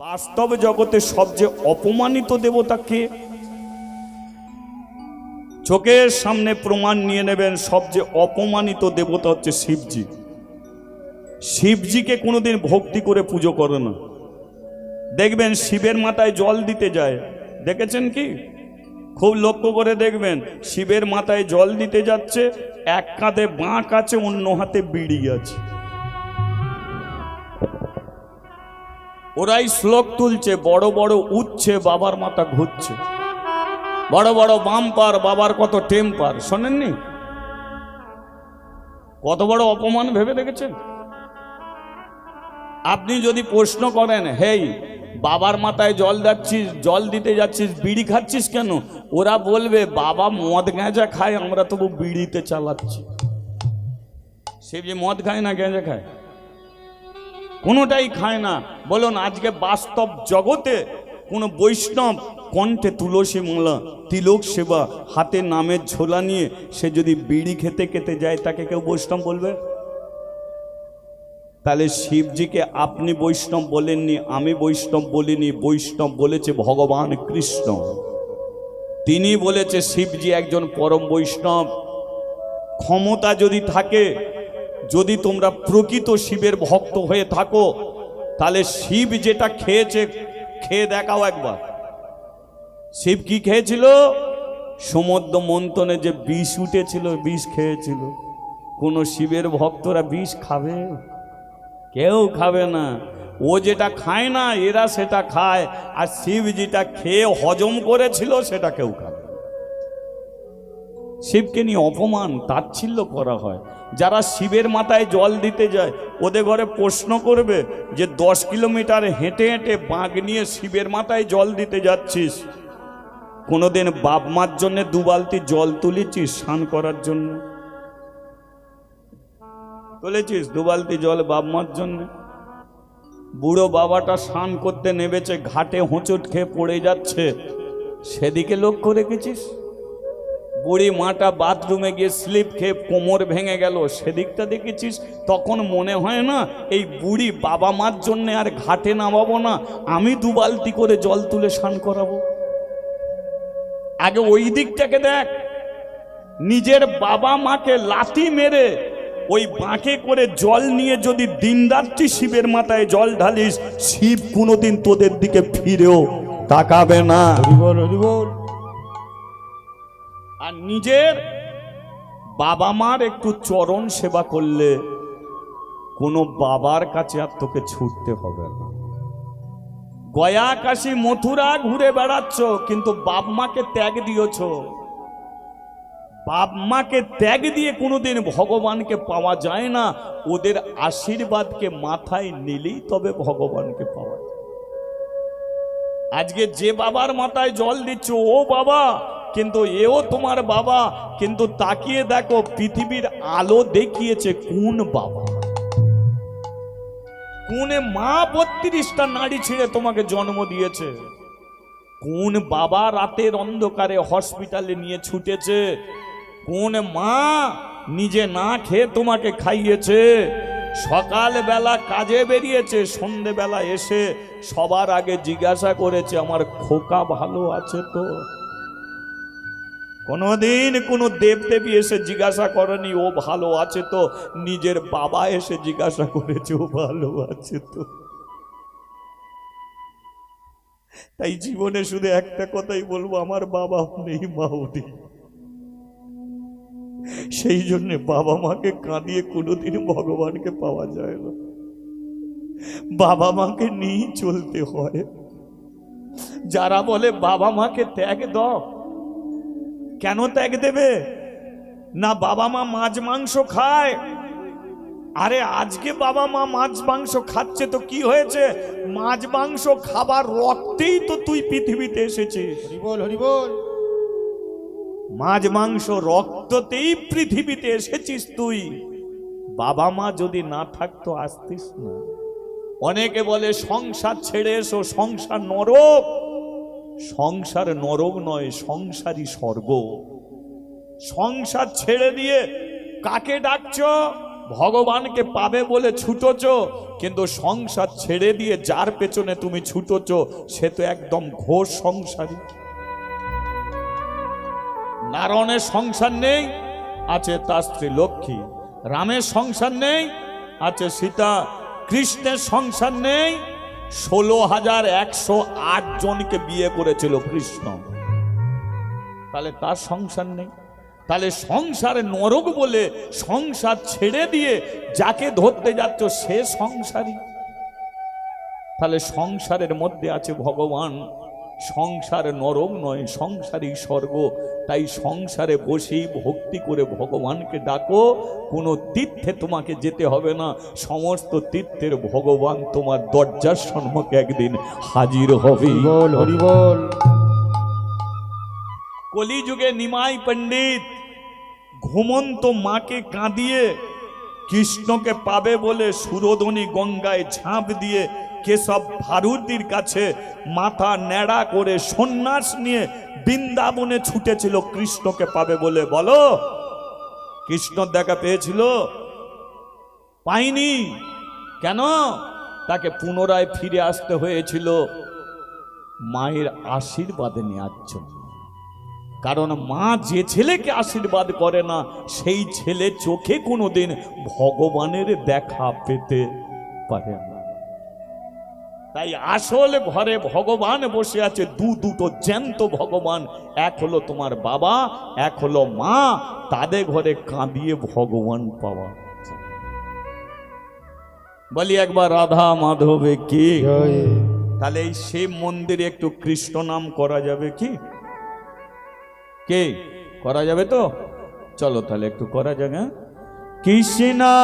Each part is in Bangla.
বাস্তব জগতে সবচেয়ে অপমানিত দেবতা কে? চোখের সামনে প্রমাণ নিয়ে নেবেন, সবচেয়ে অপমানিত দেবতা হচ্ছে শিবজি। শিবজিকে কোনোদিন ভক্তি করে পুজো করে না। দেখবেন শিবের মাথায় জল দিতে যায়। দেখেছেন কি? খুব লক্ষ্য করে দেখবেন, শিবের মাথায় জল দিতে যাচ্ছে, এক কাঁধে বাঁক আছে, অন্য হাতে বিড়ি আছে। ওরাই শ্লোক তুলছে, বড় বড় উঠছে, বাবার মাথা ঘুরছে। বড় বড় বাম্পার, বাবার কত টেম্পার, শোনেননি? কত বড় অপমান ভেবে দেখেছেন? আপনি যদি প্রশ্ন করেন, হেই, বাবার মাথায় জল যাচ্ছিস, জল দিতে যাচ্ছিস, বিড়ি খাচ্ছিস কেন? ওরা বলবে, বাবা মদ গাঁজা খায়, আমরা তবু বিড়িতে চালাচ্ছি। সে যে মদ খায় না, গাঁজা খায়। কোনোটাই খায় না। বলুন, আজকে বাস্তব জগতে কোনো বৈষ্ণব কণ্ঠে তুলসী মালা, তিলক সেবা, হাতে নামের ঝোলা নিয়ে সে যদি বিড়ি খেতে খেতে যায়, তাকে কেউ বৈষ্ণব বলবে? তাহলে শিবজিকে আপনি বৈষ্ণব বলেননি, আমি বৈষ্ণব বলিনি, বৈষ্ণব বলেছে ভগবান কৃষ্ণ। তিনি বলেছে শিবজি একজন পরম বৈষ্ণব। ক্ষমতা যদি থাকে যদি তোমরা প্রকৃত শিবের ভক্ত হয়ে থাকো, তাহলে শিব যেটা খেয়েছে, খেয়ে দেখাও একবার। শিব কি খেয়েছিল? সমুদ্র মন্থনে যে বিষ উঠেছিল, বিষ খেয়েছিল। কোন শিবের ভক্তরা বিষ খাবে? কেউ খাবে না। ও যেটা খায় না, এরা সেটা খায়। আর শিব যেটা খেয়ে হজম করেছিল, সেটা কেউ খাবে। শিবকে নিয়ে অপমান, তাচ্ছিল্য করা হয়। যারা শিবের মাথায় জল দিতে যায়, ওদের ঘরে প্রশ্ন করবে যে, দশ কিলোমিটার হেঁটে হেঁটে বাঁক নিয়ে শিবের মাথায় জল দিতে যাচ্ছিস? কোনোদিন বাপ মার জন্যে দু বালতি জল তুলেছিস স্নান করার জন্য? তুলেছিস দু বালতি জল বাপ মার জন্য? বুড়ো বাবাটা স্নান করতে নেমেছে, ঘাটে হোঁচট খেয়ে পড়ে যাচ্ছে। সেদিকে লক্ষ্য রেখেছিস? বুড়ি মাটা বাথরুমে গিয়ে স্লিপ খেয়ে কোমর ভেঙে গেল। সেদিকটা দেখেছিস? তখন মনে হয় না, এই বুড়ি বাবা মার জন্য আর ঘাটে নামাবো না, আমি দু বালতি করে জল তুলে স্নান করাবো। আগে ওই দিকটাকে দেখ। নিজের বাবা মাকে লাথি মেরে ওই বাঁকে করে জল নিয়ে যদি দিনরাত্রি শিবের মাথায় জল ঢালিস, শিব কোনোদিন তোদের দিকে ফিরেও তাকাবে না। হরিবল আর নিজের বাবা মার একটু চরণ সেবা করলে কোনো বাবার কাছে আর তোকে ছুটতে হবে না। গয়া কাশি মথুরা ঘুরে বেড়াচ্ছ, কিন্তু বাপ মাকে ত্যাগ দিয়েছ। বাপ মাকে ত্যাগ দিয়ে কোনোদিন ভগবানকে পাওয়া যায় না। ওদের আশীর্বাদকে মাথায় নিলেই তবে ভগবানকে পাওয়া যায়। আজকে যে বাবার মাথায় জল দিচ্ছ, ও বাবা কিন্তু এও তোমার বাবা, কিন্তু তাকিয়ে দেখো পৃথিবীর আলো দেখিয়েছে কোন বাবা? কোন মা বত্রিশটা নারী ছিঁড়ে তোমাকে জন্ম দিয়েছে? কোন বাবা রাতের অন্ধকারে হসপিটালে নিয়ে ছুটেছে? কোন মা নিজে না খেয়ে তোমাকে খাইয়েছে? সকালবেলা কাজে বেরিয়েছে, সন্ধেবেলা এসে সবার আগে জিজ্ঞাসা করেছে, আমার খোকা ভালো আছে তো? কোনোদিন কোনো দেবদেবী এসে জিজ্ঞাসা করেনি, ও ভালো আছে তো? নিজের বাবা এসে জিজ্ঞাসা করেছে, ও ভালো আছে তো? তাই জীবনে শুধু একটা কথাই বলব, আমার বাবা নেই, মাও নেই। সেই জন্য বাবা মাকে কাঁদিয়ে কোনোদিন ভগবানকে পাওয়া যায় না। বাবা মাকে নিয়েই চলতে হয়। যারা বলে, বাবা মাকে ত্যাগ দাও কেন ত্যাগ দেবে? না বাবা মা মাছ মাংস খায়? আরে আজকে বাবা মা মাছ মাংস খাচ্ছে তো কি হয়েছে? মাছ মাংস খাবার রক্তেই তো তুই পৃথিবীতে এসেছিস। হরিবল হরিবল মাছ মাংস রক্ততেই পৃথিবীতে এসেছিস তুই। বাবা মা যদি না থাকতো আসতিস না। অনেকে বলে সংসার ছেড়ে এসো সংসার নরক। সংসার নরক নয়, সংসারই স্বর্গ। সংসার ছেড়ে দিয়ে কাকে ডাকছ? ভগবানকে পাবে বলে ছুটোছ, কিন্তু সংসার ছেড়ে দিয়ে যার পেছনে তুমি ছুটোছ, সে তো একদম ঘোষ সংসারী। নারায়ণের সংসার নেই, আছে তার স্ত্রী লক্ষ্মী। রামের সংসার নেই, আছে সীতা। কৃষ্ণের সংসার নেই ষোলো হাজার একশো আট জনকে বিয়ে করেছিল কৃষ্ণ। তাহলে তার সংসার নেই। তাহলে সংসার নরক বলে সংসার ছেড়ে দিয়ে যাকে ধরতে যাচ্ছ সে সংসারী। তাহলে সংসারের মধ্যে আছে ভগবান। সংসার নরক নয় সংসারই স্বর্গ। তাই সংসারে বসেই ভক্তি করে ভগবানকে ডাকো কোনো তীর্থে তোমাকে যেতে হবে না। সমস্ত তীর্থের ভগবান তোমার দরজার সম্মুখে একদিন হাজির হবে। কলিযুগে নিমাই পণ্ডিত ঘুমন্ত মাকে কাঁদিয়ে কৃষ্ণকে পাবে বলে সুরধনী গঙ্গায় ঝাঁপ দিয়ে কেশব ভারতীর কাছে মাথা ন্যাড়া করে সন্ন্যাস নিয়ে বৃন্দাবনে ছুটেছিল, কৃষ্ণকে পাবে বলে বলো। কৃষ্ণ দেখা পেয়েছিল? পাইনি। কেন? তাকে পুনরায় ফিরে আসতে হয়েছিল। মায়ের আশীর্বাদে নেওয়ার জন্য। কারণ মা যে ছেলেকে আশীর্বাদ করে না, সেই ছেলে চোখে কোনোদিন ভগবানের দেখা পেতে পারে না। তাই আসল ঘরে ভগবান বসে আছে দু দুটো জ্যান্ত ভগবান। এক হলো তোমার বাবা এক হলো মা তাদের ঘরে কাঁদিয়ে ভগবান পাওয়া বলি একবার রাধা মাধবে কি? তাহলে এই শিব মন্দিরে একটু কৃষ্ণ নাম করা যাবে কি? কে? করা যাবে তো? চলো তাহলে একটু করা যাবে হ্যাঁ? কৃষ্ণা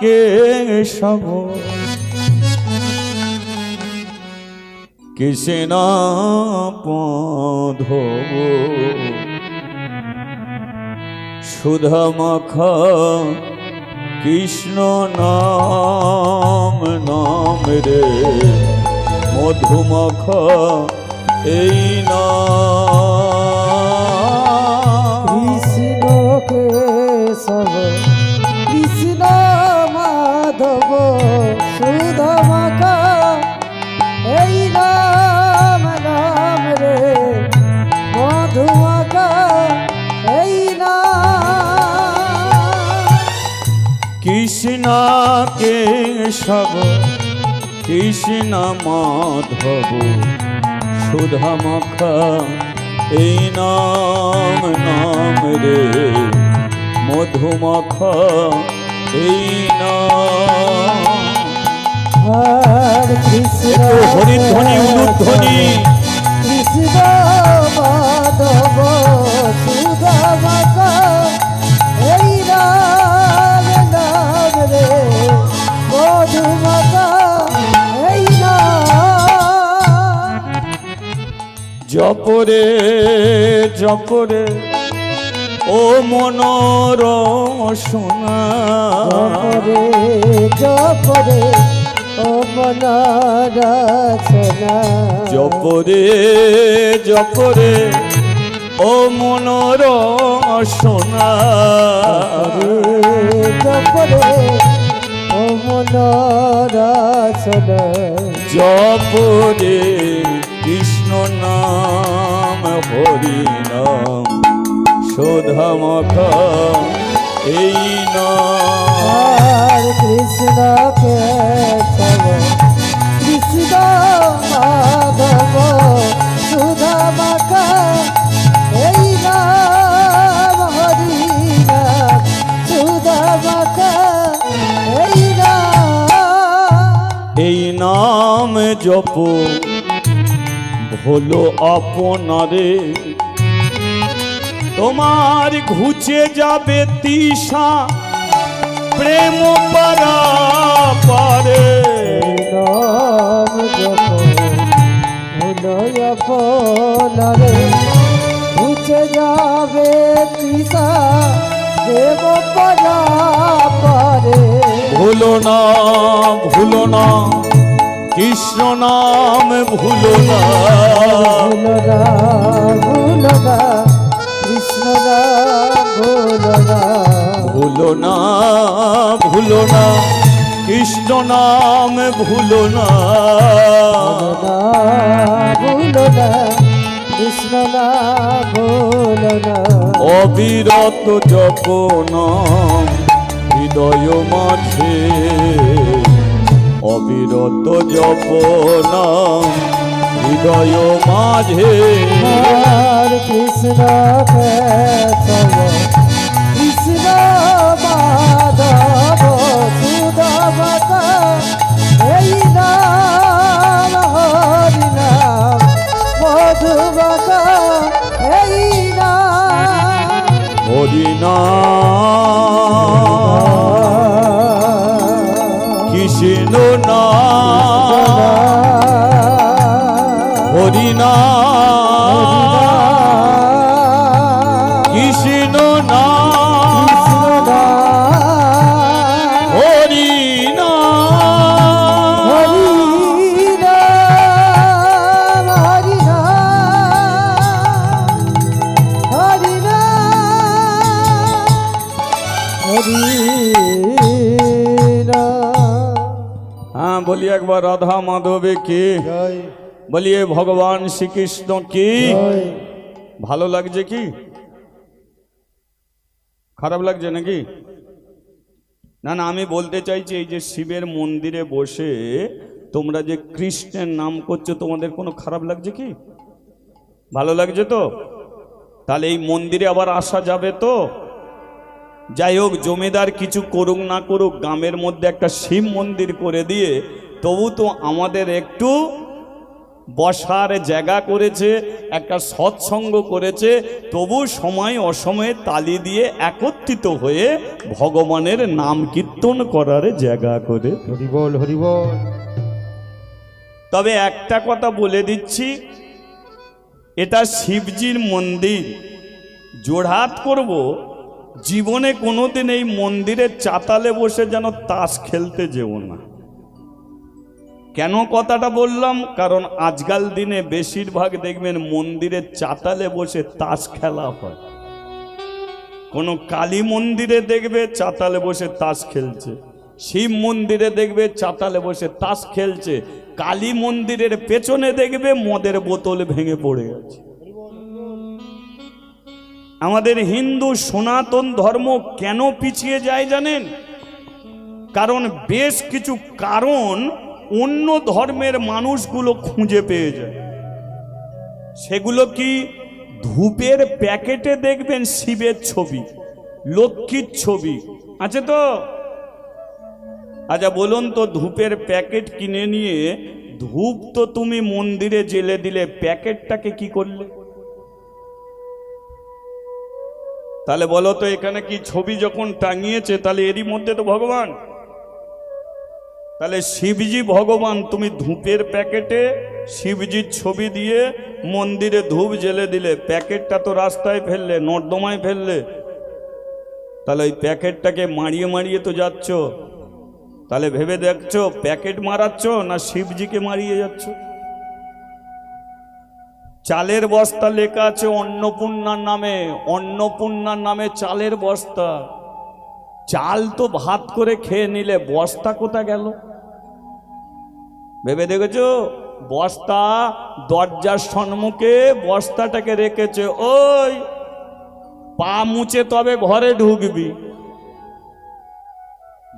কে সব? কৃষ্ণ পধব সুধমখ কৃষ্ণ নাম নাম রে। মধুমখ এই নাম কেশব কৃষ্ণ মাধব সুধমখ এই নাম নাম রে। মধুমখ এই নাম। হরিধ্বনি উলুধ্বনি। কৃষ্ণ জপরে জপরে ও মনোর সোনা। জপরে জপরে ও মনারচনা জপরে জপরে ও মনোর সোনা। জপরে ও মনারচনা জপরে কৃষ্ণ নাম হরি নাম শোধামখ এই নাম। কৃষ্ণ কেশব কৃষ্ণ মাধব সুধামাকা এই নাম হরি নাম এই নাম। এই নাম জপ হলো আপনারে তোমার ঘুচে যাবে তিসা প্রেম পারা ফলরে উঠে যাবে তৃষা দেব পরা পরে ভুলো না ভুলো না। কৃষ্ণ নাম ভুলো ভুলো না ভুলো না, কৃষ্ণ নাম ভুলো না। অবিরত জপন হৃদয় মাঝে অবিরত জপন হৃদয় মাঝে। কৃষ্ণ কৃষ্ণ মাধব সুদামক এই নাম হরি নাম মধুবক এই নাম। হরিনা কৃষ্ণ না হরিনা কৃষ্ণ না হ্যাঁ বলি একবার রাধা মাধবে কি জয় বলিয়ে ভগবান শ্রীকৃষ্ণ কি? ভালো লাগছে কি? খারাপ লাগছে নাকি? না না আমি বলতে চাইছি এই যে শিবের মন্দিরে বসে তোমরা যে কৃষ্ণের নাম করছ তোমাদের কোনো খারাপ লাগছে কি? ভালো লাগছে তো? তাহলে এই মন্দিরে আবার আসা যাবে তো? যাই হোক জমিদার কিছু করুক না করুক গ্রামের মধ্যে একটা শিব মন্দির করে দিয়ে তবু তো আমাদের একটু বসার জায়গা করেছে একটা সৎসঙ্গ করেছে তবু সময় অসময়ে তালি দিয়ে একত্রিত হয়ে ভগবানের নাম কীর্তন করার জায়গা করে। হরি বল হরি বল। তবে একটা কথা বলে দিচ্ছি এটা শিবজির মন্দির। জোড়হাত করব জীবনে কোনোদিন এই মন্দিরের চাতালে বসে যেন তাস খেলতে যেও না। কেন কথাটা বললাম? কারণ আজকাল দিনে বেশিরভাগ দেখবেন মন্দিরের চাতালে বসে তাস খেলা হয়। কোনো কালী মন্দিরে দেখবে চাতালে বসে তাস খেলছে। শিব মন্দিরে দেখবে চাতালে বসে তাস খেলছে। কালী মন্দিরের পেছনে দেখবে মদের বোতল ভেঙে পড়ে গেছে। আমাদের হিন্দু সনাতন ধর্ম কেন পিছিয়ে যায় জানেন? কারণ বেশ কিছু কারণ অন্য ধর্মের মানুষগুলো খুঁজে পেয়ে যায়। সেগুলো কি ধূপের প্যাকেটে দেখবেন শিবের ছবি, লক্ষ্মীর ছবি, আছে তো? আচ্ছা বলুন তো, ধূপের প্যাকেট কিনে নিয়ে ধূপ তো তুমি মন্দিরে জেলে দিলে, প্যাকেটটাকে কি করলে? তাহলে বলো তো, এখানে কি ছবি যখন টাঙিয়েছে, তাহলে এরই মধ্যে তো ভগবান। তাহলে শিবজি ভগবান, তুমি ধূপের প্যাকেটে শিবজির ছবি দিয়ে মন্দিরে ধূপ জেলে দিলে, প্যাকেটটা তো রাস্তায় ফেললে, নর্দমায় ফেললে। তাহলে ওই প্যাকেটটাকে মারিয়ে মারিয়ে তো যাচ্ছ। তাহলে ভেবে দেখছ, প্যাকেট মারাচ্ছ না শিবজিকে মারিয়ে যাচ্ছ? চালের বস্তা লেখা আছে অন্নপূর্ণার নামে অন্নপূর্ণার নামে চালের বস্তা। চাল তো ভাত করে খেয়ে নিলে বস্তা কোথা গেল? ভেবে দেখেছ? বস্তা দরজার সম্মুখে বস্তাটাকে রেখেছে, ওই পা মুছে তবে ঘরে ঢুকবি।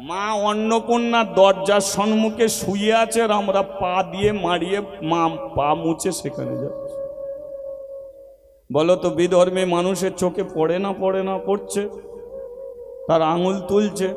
মা অন্নপূর্ণার দরজার সম্মুখে শুয়ে আছে আর আমরা পা দিয়ে মারিয়ে মা পা মুছে সেখানে যাচ্ছি। বলো তো, বিধর্মী মানুষের চোখে পড়ে না পড়ে না, পড়ছে? তার আঙুল তুলছে।